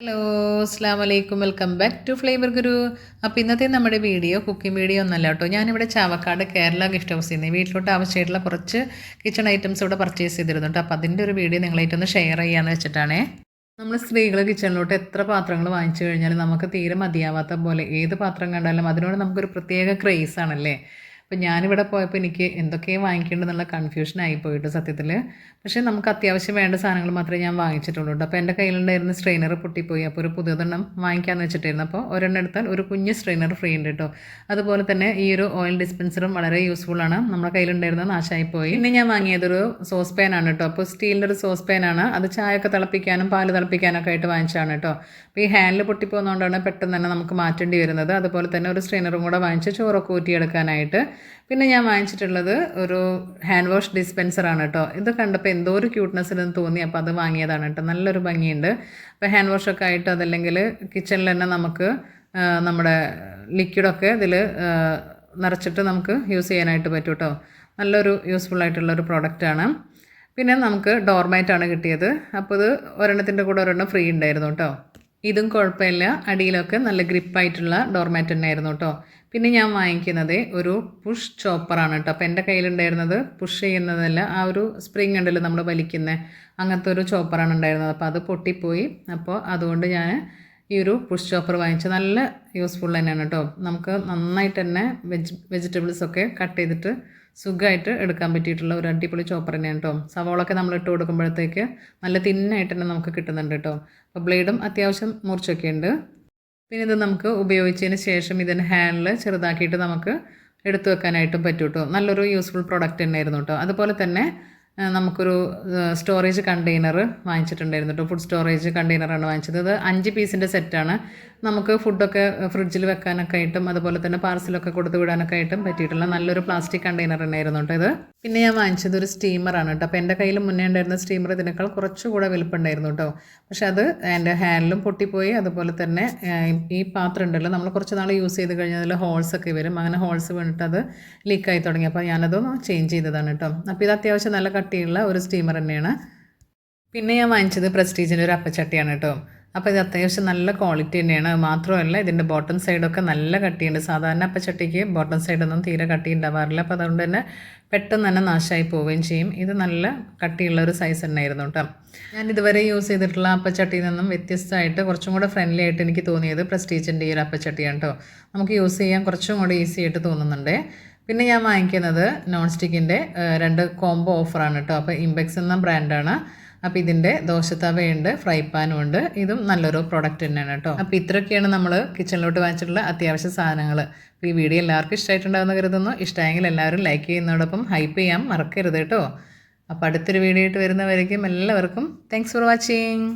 Hello അസ്സാം വലൈക്കും welcome back to flavour guru. അപ്പോൾ ഇന്നത്തെ നമ്മുടെ വീഡിയോ കുക്കിംഗ് വീഡിയോ ഒന്നല്ല കേട്ടോ. ഞാനിവിടെ ചാവക്കാട് കേരള ഗസ്റ്റ് ഹൗസിൽ നിന്ന് വീട്ടിലോട്ട് ആവശ്യമായിട്ടുള്ള കുറച്ച് കിച്ചൺ ഐറ്റംസ് ഇവിടെ പർച്ചേസ് ചെയ്തിരുന്നു കേട്ടോ. അപ്പോൾ അതിന്റെ ഒരു വീഡിയോ നിങ്ങളായിട്ടൊന്ന് ഷെയർ ചെയ്യാമെന്ന് വെച്ചിട്ടാണേ. നമ്മൾ സ്ത്രീകൾ കിച്ചണിലോട്ട് എത്ര പാത്രങ്ങൾ വാങ്ങിച്ചു കഴിഞ്ഞാലും നമുക്ക് തീരെ മതിയാവാത്ത പോലെ ഏത് പാത്രം കണ്ടാലും അതിനോട് നമുക്കൊരു പ്രത്യേക ക്രേസ് ആണല്ലേ അപ്പോൾ ഞാനിവിടെ പോയപ്പോൾ എനിക്ക് എന്തൊക്കെയാണ് വാങ്ങിക്കേണ്ടതെന്നുള്ള കൺഫ്യൂഷൻ ആയി പോയിട്ട് സത്യത്തിൽ പക്ഷേ നമുക്ക് അത്യാവശ്യം വേണ്ട സാധനങ്ങൾ മാത്രമേ ഞാൻ വാങ്ങിച്ചിട്ടുള്ളൂ അപ്പോൾ എന്റെ കയ്യിലുണ്ടായിരുന്ന സ്ട്രെയിനർ പൊട്ടിപ്പോയി. അപ്പോൾ ഒരു പുതിയതെണ്ണം വാങ്ങിക്കാമെന്ന് വെച്ചിട്ടായിരുന്നു. അപ്പോൾ ഒരെണ്ണം എടുത്താൽ ഒരു കുഞ്ഞ് സ്ട്രെയിനർ ഫ്രീ ഉണ്ട് കേട്ടോ. അതുപോലെ തന്നെ ഈ ഒരു ഓയിൽ ഡിസ്പെൻസറും വളരെ യൂസ്ഫുൾ ആണ്. നമ്മുടെ കയ്യിലുണ്ടായിരുന്ന നാശമായിപ്പോയി പിന്നെ ഞാൻ വാങ്ങിയതൊരു സോസ് പാൻ ആണ് കേട്ടോ. അപ്പോൾ സ്റ്റീലിന്റെ ഒരു സോസ് പാൻ ആണ്. അത് ചായയൊക്കെ തിളപ്പിക്കാനും പാൽ തിളപ്പിക്കാനൊക്കെ ആയിട്ട് വാങ്ങിച്ചതാണ് കേട്ടോ. അപ്പോൾ ഈ ഹാൻഡിൽ പൊട്ടിപ്പോകുന്നതുകൊണ്ടാണ് പെട്ടെന്ന് തന്നെ നമുക്ക് മാറ്റേണ്ടി വരുന്നത്. അതുപോലെ തന്നെ ഒരു സ്ട്രെയിനറും കൂടെ വാങ്ങിച്ച് ചോറൊക്കെ ഊറ്റിയെടുക്കാനായിട്ട് പിന്നെ ഞാൻ വാങ്ങിച്ചിട്ടുള്ളത് ഒരു ഹാൻഡ് വാഷ് ഡിസ്പെൻസറാണ് കേട്ടോ. ഇത് കണ്ടപ്പോൾ എന്തോ ഒരു ക്യൂട്ട്നെസ്സിന് തോന്നി അപ്പോൾ അത് വാങ്ങിയതാണ് കേട്ടോ. നല്ലൊരു ഭംഗിയുണ്ട്. അപ്പോൾ ഹാൻഡ് വാഷൊക്കെ ആയിട്ട് അതല്ലെങ്കിൽ കിച്ചണിൽ തന്നെ നമുക്ക് നമ്മുടെ ലിക്വിഡൊക്കെ ഇതിൽ നിറച്ചിട്ട് നമുക്ക് യൂസ് ചെയ്യാനായിട്ട് പറ്റും കേട്ടോ. നല്ലൊരു യൂസ്ഫുൾ ആയിട്ടുള്ള ഒരു പ്രോഡക്റ്റാണ് പിന്നെ നമുക്ക് ഡോർമാറ്റാണ് കിട്ടിയത്. അപ്പോൾ ഇത് ഒരെണ്ണത്തിന്റെ കൂടെ ഒരെണ്ണം ഫ്രീ ഉണ്ടായിരുന്നു കേട്ടോ. ഇതും കുഴപ്പമില്ല. അടിയിലൊക്കെ നല്ല ഗ്രിപ്പായിട്ടുള്ള ഡോർമാറ്റ് തന്നെയായിരുന്നു കേട്ടോ. പിന്നെ ഞാൻ വാങ്ങിക്കുന്നത് ഒരു പുഷ് ചോപ്പറാണ് കേട്ടോ. അപ്പോൾ എന്റെ കയ്യിലുണ്ടായിരുന്നത് പുഷ് ചെയ്യുന്നതല്ല ആ ഒരു സ്പ്രിങ് ഉണ്ടല്ലോ നമ്മൾ വലിക്കുന്നത് അങ്ങനത്തെ ഒരു ചോപ്പറാണ് ഉണ്ടായിരുന്നത്. അപ്പോൾ അത് പൊട്ടിപ്പോയി. അപ്പോൾ അതുകൊണ്ട് ഞാൻ ഈ ഒരു പുഷ് ചോപ്പർ വാങ്ങിച്ച് നല്ല യൂസ്ഫുൾ തന്നെയാണ് കേട്ടോ. നമുക്ക് നന്നായിട്ട് തന്നെ വെജ് വെജിറ്റബിൾസൊക്കെ കട്ട് ചെയ്തിട്ട് സുഖമായിട്ട് എടുക്കാൻ പറ്റിയിട്ടുള്ള ഒരു അടിപൊളി ചോപ്പർ തന്നെയാണ് കേട്ടോ സവോളൊക്കെ നമ്മൾ ഇട്ട് കൊടുക്കുമ്പോഴത്തേക്ക് നല്ല തിന്നായിട്ട് തന്നെ നമുക്ക് കിട്ടുന്നുണ്ട് കേട്ടോ അപ്പോൾ ബ്ലേഡും അത്യാവശ്യം മുറിച്ചൊക്കെ ഉണ്ട്. പിന്നെ ഇത് നമുക്ക് ഉപയോഗിച്ചതിന് ശേഷം ഇതിന്റെ ഹാൻഡിൽ ചെറുതാക്കിയിട്ട് നമുക്ക് എടുത്തു വെക്കാനായിട്ടും പറ്റും കേട്ടോ നല്ലൊരു യൂസ്ഫുൾ പ്രോഡക്റ്റ് തന്നെയായിരുന്നു കേട്ടോ അതുപോലെ തന്നെ നമുക്കൊരു സ്റ്റോറേജ് കണ്ടെയ്നർ വാങ്ങിച്ചിട്ടുണ്ടായിരുന്നു കേട്ടോ ഫുഡ് സ്റ്റോറേജ് കണ്ടെയ്നറാണ് വാങ്ങിച്ചത്. അത് അഞ്ച് പീസിന്റെ സെറ്റാണ് നമുക്ക് ഫുഡൊക്കെ ഫ്രിഡ്ജിൽ വെക്കാനൊക്കെ ആയിട്ടും അതുപോലെ തന്നെ പാർസലൊക്കെ കൊടുത്ത് വിടാനൊക്കെ ആയിട്ടും പറ്റിയിട്ടുള്ള നല്ലൊരു പ്ലാസ്റ്റിക് കണ്ടെയ്നർ തന്നെയായിരുന്നു കേട്ടോ ഇത്. പിന്നെ ഞാൻ വാങ്ങിച്ചത് ഒരു സ്റ്റീമറാണ് കേട്ടോ അപ്പോൾ എന്റെ കയ്യിൽ മുന്നേ ഉണ്ടായിരുന്ന സ്റ്റീമർ ഇതിനേക്കാൾ കുറച്ചുകൂടെ വലുപ്പുണ്ടായിരുന്നു കേട്ടോ പക്ഷേ അത് എന്റെ ഹാൻഡിലും പൊട്ടിപ്പോയി. അതുപോലെ തന്നെ ഈ പാത്രം ഉണ്ടല്ലോ നമ്മൾ കുറച്ച് നാൾ യൂസ് ചെയ്ത് കഴിഞ്ഞാൽ അതിൽ ഹോൾസ് ഒക്കെ വരും. അങ്ങനെ ഹോൾസ് വീണിട്ട് അത് ലീക്കായി തുടങ്ങി. അപ്പോൾ ഞാനതൊന്ന് ചേഞ്ച് ചെയ്തതാണ് കേട്ടോ അപ്പോൾ ഇത് അത്യാവശ്യം നല്ല കട്ടിയുള്ള ഒരു സ്റ്റീമർ തന്നെയാണ്. പിന്നെ ഞാൻ വാങ്ങിച്ചത് പ്രസ്റ്റീജിന്റെ ഒരു അപ്പച്ചട്ടിയാണ് കേട്ടോ. അപ്പോൾ ഇത് അത്യാവശ്യം നല്ല ക്വാളിറ്റി തന്നെയാണ്. മാത്രമല്ല ഇതിന്റെ ബോട്ടം സൈഡൊക്കെ നല്ല കട്ടിയുണ്ട്. സാധാരണ അപ്പച്ചട്ടിക്ക് ബോട്ടം സൈഡൊന്നും തീരെ കട്ടി ഉണ്ടാവാറില്ല. അപ്പോൾ അതുകൊണ്ട് തന്നെ പെട്ടെന്ന് തന്നെ നാശമായി പോവുകയും ചെയ്യും. ഇത് നല്ല കട്ടിയുള്ള ഒരു സൈസ് തന്നെയായിരുന്നു കേട്ടോ. ഞാൻ ഇതുവരെ യൂസ് ചെയ്തിട്ടുള്ള അപ്പച്ചട്ടിയിൽ നിന്നും വ്യത്യസ്തമായിട്ട് കുറച്ചും കൂടെ ഫ്രണ്ട്ലി ആയിട്ട് എനിക്ക് തോന്നിയത് പ്രസ്റ്റീജിന്റെ ഈ ഒരു അപ്പച്ചട്ടിയാണ് കേട്ടോ. നമുക്ക് യൂസ് ചെയ്യാൻ കുറച്ചും കൂടെ ഈസി ആയിട്ട് തോന്നുന്നുണ്ട്. പിന്നെ ഞാൻ വാങ്ങിക്കുന്നത് നോൺ സ്റ്റിക്കിന്റെ രണ്ട് കോംബോ ഓഫറാണ് കേട്ടോ അപ്പോൾ ഇമ്പെക്സ് എന്ന ബ്രാൻഡാണ് അപ്പോൾ ഇതിന്റെ ദോശത്തവയുണ്ട് ഫ്രൈ പാനും ഉണ്ട്. ഇതും നല്ലൊരു പ്രോഡക്റ്റ് തന്നെയാണ് കേട്ടോ അപ്പോൾ ഇത്രയൊക്കെയാണ് നമ്മൾ കിച്ചണിലോട്ട് വാങ്ങിച്ചിട്ടുള്ള അത്യാവശ്യ സാധനങ്ങൾ ഈ വീഡിയോ എല്ലാവർക്കും ഇഷ്ടമായിട്ടുണ്ടാകുന്ന കരുതുന്നു. ഇഷ്ടമായെങ്കിൽ എല്ലാവരും ലൈക്ക് ചെയ്യുന്നതോടൊപ്പം ഹൈപ്പ് ചെയ്യാൻ മറക്കരുത് കേട്ടോ അപ്പോൾ അടുത്തൊരു വീഡിയോ ആയിട്ട് വരുന്നവരേക്കും എല്ലാവർക്കും താങ്ക്സ് ഫോർ വാച്ചിങ്